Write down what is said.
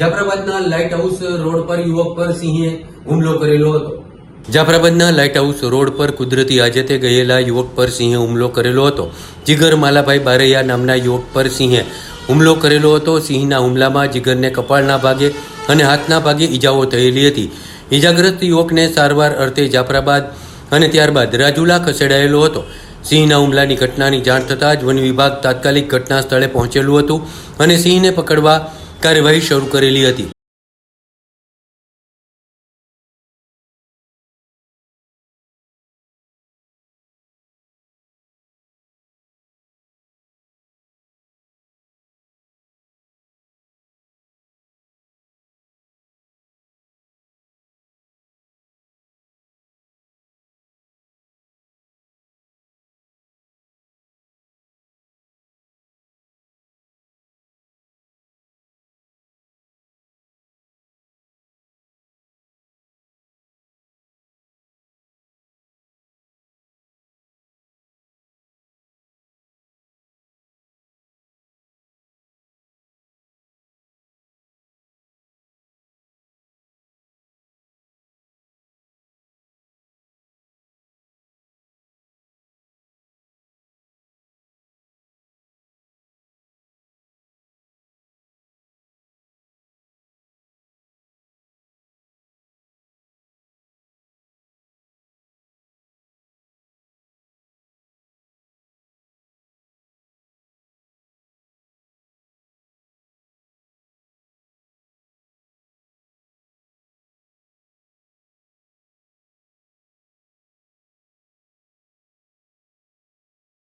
જાફરાબાદના light house road પર યુવક પર સિંહે હુમલો કરેલો હતો. જાફરાબાદના લાઇટ હાઉસ રોડ પર કુદરતી આજતે ગયેલા યુવક પર સિંહે હુમલો કરેલો હતો. જીગર માલાભાઈ બારૈયા નામના યુવક પર સિંહે હુમલો કરેલો હતો. સિંહના હુમલામાં જીગરને કપાળના ભાગે અને હાથના ભાગે ઈજાઓ થયેલી હતી. ઈજાગ્રસ્ત યુવકને સારવાર અર્થે જાફરાબાદ અને ત્યારબાદ રાજુલા ખસેડાયેલો હતો. સિંહના હુમલાની ઘટનાની જાણ થતાં જ વન વિભાગ તાત્કાલિક ઘટના સ્થળે પહોંચેલું હતું અને સિંહને પકડવા કાર્યવાહી શરૂ કરેલી હતી.